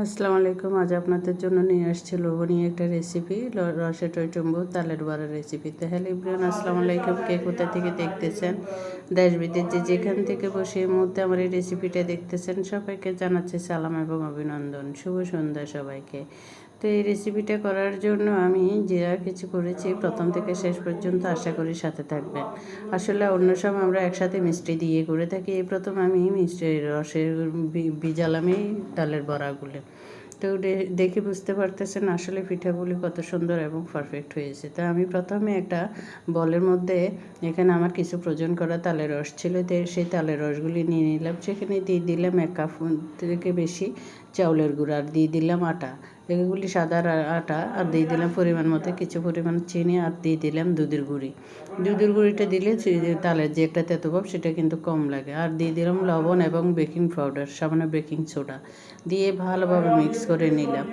আসসালামু আলাইকুম। আজ আপনাদের জন্য নিয়ে আসছি লোভনীয় একটা রেসিপি রসে টয়টম্বু তালের বড়ার রেসিপি তাহলে ইব্রাহিম আসসালামু আলাইকুম। কে কোথা থেকে দেখতেছেন? দেশ বিদেশ যেখান থেকে বসে এই মুহূর্তে আমার এই রেসিপিটা দেখতেছেন, সবাইকে জানাচ্ছি সালাম এবং অভিনন্দন। শুভ সন্ধ্যা সবাইকে। তো এই রেসিপিটা করার জন্য আমি যা কিছু করেছি প্রথম থেকে শেষ পর্যন্ত আশা করি সাথে থাকবেন। আসলে অন্য সময় আমরা একসাথে মিষ্টি দিয়ে করে থাকি। এই প্রথম আমি মিষ্টি রসের এই তালের বড়াগুলো। তো দেখে বুঝতে পারতেছেন আসলে পিঠাগুলি কত সুন্দর এবং পারফেক্ট হয়েছে। তো আমি প্রথমে একটা বলের মধ্যে এখানে আমার কিছু প্রয়োজন করা তালের রস ছিল। তো, সেই তালের রসগুলি নিয়ে নিলাম। সেখানে দিয়ে দিলাম এক কাপ থেকে বেশি চাউলের গুঁড়া। আর দিয়ে দিলাম আটা। এগুলি সাদা আটা আর দিয়ে দিলাম পরিমাণ মতো, কিছু পরিমাণ চিনি আর দিয়ে দিলাম দুধের গুঁড়ি। দুধের গুঁড়িটা দিলে তালের যে একটা তেতোভাব সেটা কিন্তু কম লাগে। আর দিয়ে দিলাম লবণ এবং বেকিং পাউডার, সামান্য বেকিং সোডা। দিয়ে ভালোভাবে মিক্স করে নিলাম।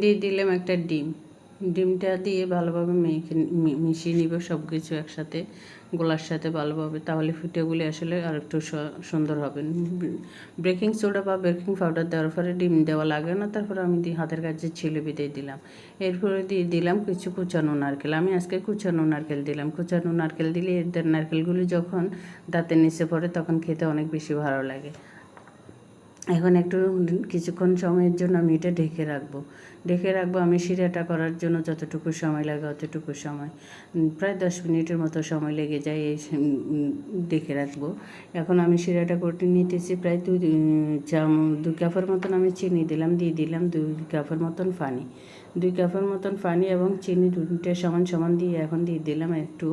দিয়ে দিলাম একটা ডিম। ডিমটা দিয়ে ভালোভাবে মেখে মিশিয়ে নিব সব কিছু একসাথে, গোলার সাথে ভালোভাবে, তাহলে ফিটেগুলি আসলে আর একটু সুন্দর হবে। বেকিং সোডা বা বেকিং পাউডার দেওয়ার পরে ডিম দেওয়া লাগে না, তারপরে আমি হাতের কাছে ছিলে বিদায় দিলাম। এরপরে দিয়ে দিলাম কিছু কুচানো নারকেল। আমি আজকে কুচানো নারকেল দিলাম। কুচানো নারকেল দিলে এদের নারকেলগুলি যখন দাঁতের নিচে পড়ে, তখন খেতে অনেক বেশি ভালো লাগে। এখন একটু কিছুক্ষণ সময়ের জন্য আমি এটা ঢেকে রাখব। ঢেকে রাখব আমি শিরাটা করার জন্য যতটুকু সময় লাগে অতটুকু সময়। প্রায় দশ মিনিটের মতো সময় লেগে যায় এই ঢেকে রাখব। এখন আমি শিরাটা করে নিতেছি প্রায় উম, চাম দুই কাপের মতন আমি চিনি দিলাম দিয়ে দিলাম দুই কাপের মতন পানি। দুই কাপের মতন পানি এবং চিনি দুটো সমান সমান দিয়ে এখন দিয়ে দিলাম একটু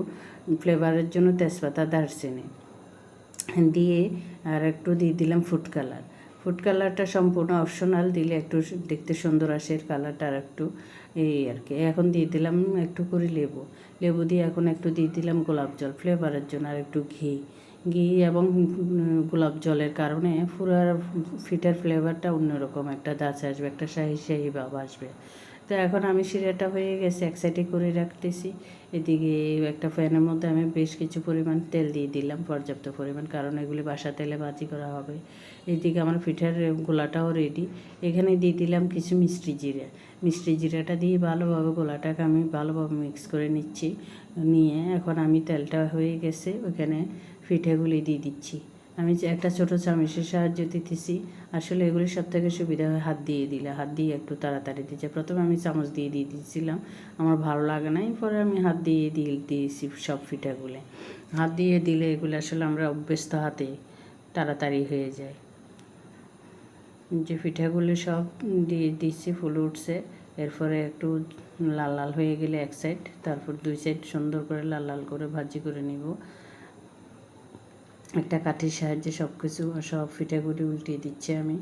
ফ্লেভারের জন্য তেজপাতা দারচিনি। দিয়ে আর একটু দিয়ে দিলাম ফুড কালার। ফুড কালারটা সম্পূর্ণ অপশনাল দিলে একটু দেখতে সুন্দর আসে এর কালারটা আর একটু এই আর কি। এখন দিয়ে দিলাম একটু করে লেবু। লেবু দিয়ে এখন একটু দিয়ে দিলাম গোলাপ জল ফ্লেভারের জন্য আর একটু ঘি। ঘি এবং গোলাপ জলের কারণে পুরো ফিটার ফ্লেভারটা অন্যরকম, একটা দাঁচ আসবে, একটা শাহি শাহি ভাব আসবে। তো এখন আমি শিরাটা হয়ে গেছে, এক সাইডে করে রাখতেছি। এদিকে একটা ফ্যানের মধ্যে আমি বেশ কিছু পরিমাণ তেল দিয়ে দিলাম, পর্যাপ্ত পরিমাণ, কারণ এগুলি বাসা তেলে ভাজি করা হবে। এদিকে আমার পিঠার গোলাটাও রেডি এখানে দিয়ে দিলাম কিছু মিষ্টি জিরা। মিষ্টি জিরাটা দিয়ে ভালোভাবে গোলাটাকে আমি ভালোভাবে মিক্স করে নিচ্ছি। নিয়ে এখন আমি তেলটা হয়ে গেছে, ওখানে পিঠেগুলি দিয়ে দিচ্ছি। আমি যে একটা ছোটো চামচের সাহায্য দিতেছি, আসলে এগুলি সব থেকে সুবিধা হয় হাত দিয়ে দিলে, হাত দিয়ে একটু তাড়াতাড়ি দিচ্ছে প্রথমে আমি চামচ দিয়ে দিয়ে দিয়েছিলাম, আমার ভালো লাগে নাই, পরে আমি হাত দিয়ে দিয়ে দিয়েছি সব পিঠাগুলো হাত দিয়ে দিলে এগুলো আসলে আমরা অভ্যস্ত হাতে তাড়াতাড়ি হয়ে যায়। যে পিঠাগুলি সব দিয়ে দিচ্ছি ফুলে উঠছে, এরপরে একটু লাল লাল হয়ে গেলে এক সাইড তারপর দুই সাইড সুন্দর করে লাল লাল করে ভাজি করে নিব। একটা কাঠির সাহায্যে সব কিছু সব পিঠাগুলি উল্টিয়ে দিচ্ছি আমি।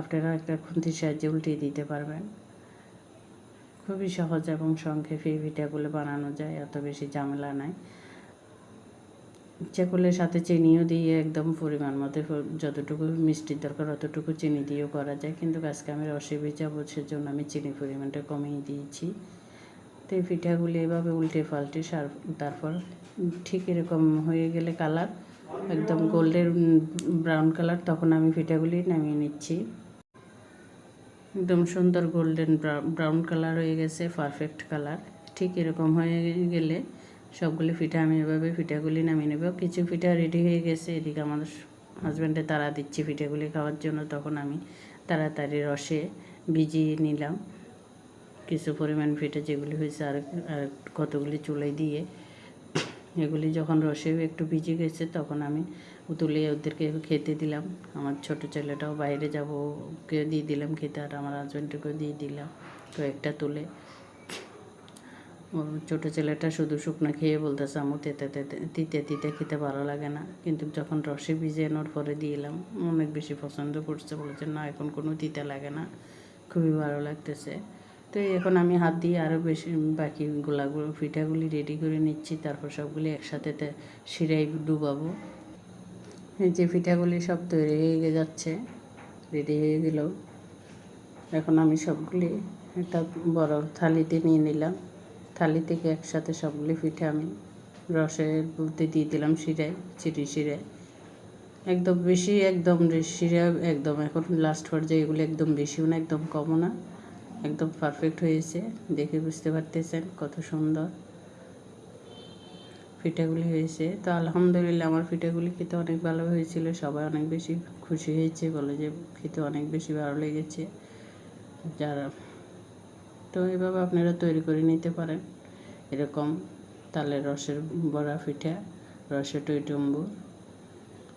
আপনারা একটা খুন্তির সাহায্যে উল্টিয়ে দিতে পারবেন। খুবই সহজ এবং সংক্ষেপে পিঠাগুলো বানানো যায়, এত বেশি ঝামেলা নাই। ইচ্ছা করলে সাথে চিনিও দিয়ে একদম পরিমাণ মতো যতটুকু মিষ্টির দরকার অতটুকু চিনি দিয়েও করা যায়। কিন্তু আজকে আমি রসে ভিজাবো সেজন্য আমি চিনি পরিমাণটা কমিয়ে দিয়েছি। তো এই পিঠাগুলি এভাবে উল্টে পাল্টে সার তারপর ঠিক এরকম হয়ে গেলে কালার একদম গোল্ডের ব্রাউন কালার তখন আমি পিঠাগুলি নামিয়ে নিচ্ছি। একদম সুন্দর গোল্ডেন ব্রাউন কালার হয়ে গেছে পারফেক্ট কালার ঠিক এরকম হয়ে গেলে সবগুলি পিঠা আমি এভাবে পিঠাগুলি নামিয়ে নেব। কিছু পিঠা রেডি হয়ে গেছে, এদিকে আমার হাজব্যান্ডে তারা দিচ্ছে পিঠাগুলি খাওয়ার জন্য, তখন আমি তাড়াতাড়ি রসে ভিজিয়ে নিলাম। কিছু পরিমাণ পিঠা যেগুলি হয়েছে আর আর কতগুলি চুলাই দিয়ে এগুলি যখন রসে একটু ভিজে গেছে, তখন আমি তুলে ওদেরকে খেতে দিলাম। আমার ছোট ছেলেটাও বাইরে যাব ওকে দিয়ে দিলাম খেতে আর আমার হাজব্যান্ডকেও দিয়ে দিলাম কয়েকটা তুলে। ওর ছোটো ছেলেটা শুধু শুকনো খেয়ে বলতেছে আমু তেতে তেতে, তিতে তিতে খেতে ভালো লাগে না। কিন্তু যখন রসে ভিজানোর পরে দিলাম অনেক বেশি পছন্দ করছে। বলেছে, না, এখন কোনো তিতে লাগে না। খুবই ভালো লাগতেছে। তো এখন আমি হাত দিয়ে আরও বেশি বাকি গোলাগুলো পিঠাগুলি রেডি করে নিচ্ছি, তারপর সবগুলি একসাথে তে শিরাই ডুবাবো। এই যে পিঠাগুলি সব তৈরি হয়ে যাচ্ছে রেডি হয়ে গেল। এখন আমি সবগুলি একটা বড় থালিতে নিয়ে নিলাম। থালি থেকে একসাথে সবগুলি পিঠে আমি রসের মধ্যে দিয়ে দিলাম শিরায় চিড়ি শিরায় একদম বেশি একদম রেশিরা একদম এখন লাস্ট পর্যায়ে এগুলো একদম বেশিও না, একদম কমও না। একদম পারফেক্ট হয়েছে। দেখে বুঝতে পারতেছেন কত সুন্দর পিঠাগুলি হয়েছে। তো আলহামদুলিল্লাহ আমার পিঠাগুলি খেতে অনেক ভালো হয়েছিল। সবাই অনেক বেশি খুশি হয়েছে, বলে যে খেতে অনেক বেশি ভালো লেগেছে। যারা তো এভাবে আপনারা তৈরি করে নিতে পারেন। এরকম তালের রসের বড়া পিঠা রসের টইটম্বু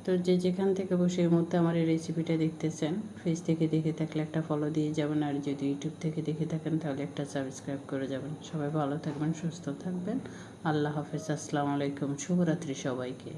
তো যে যেখান থেকে বসে এই মুহূর্তে আমার এই রেসিপিটা দেখতেছেন ফেস থেকে দেখে থাকলে একটা ফলো দিয়ে যাবেন, আর যদি ইউটিউব থেকে দেখে থাকেন, তাহলে একটা সাবস্ক্রাইব করে যাবেন। সবাই ভালো থাকবেন, সুস্থ থাকবেন। আল্লাহ হাফেজ, আসসালামু আলাইকুম, শুভরাত্রি সবাইকে।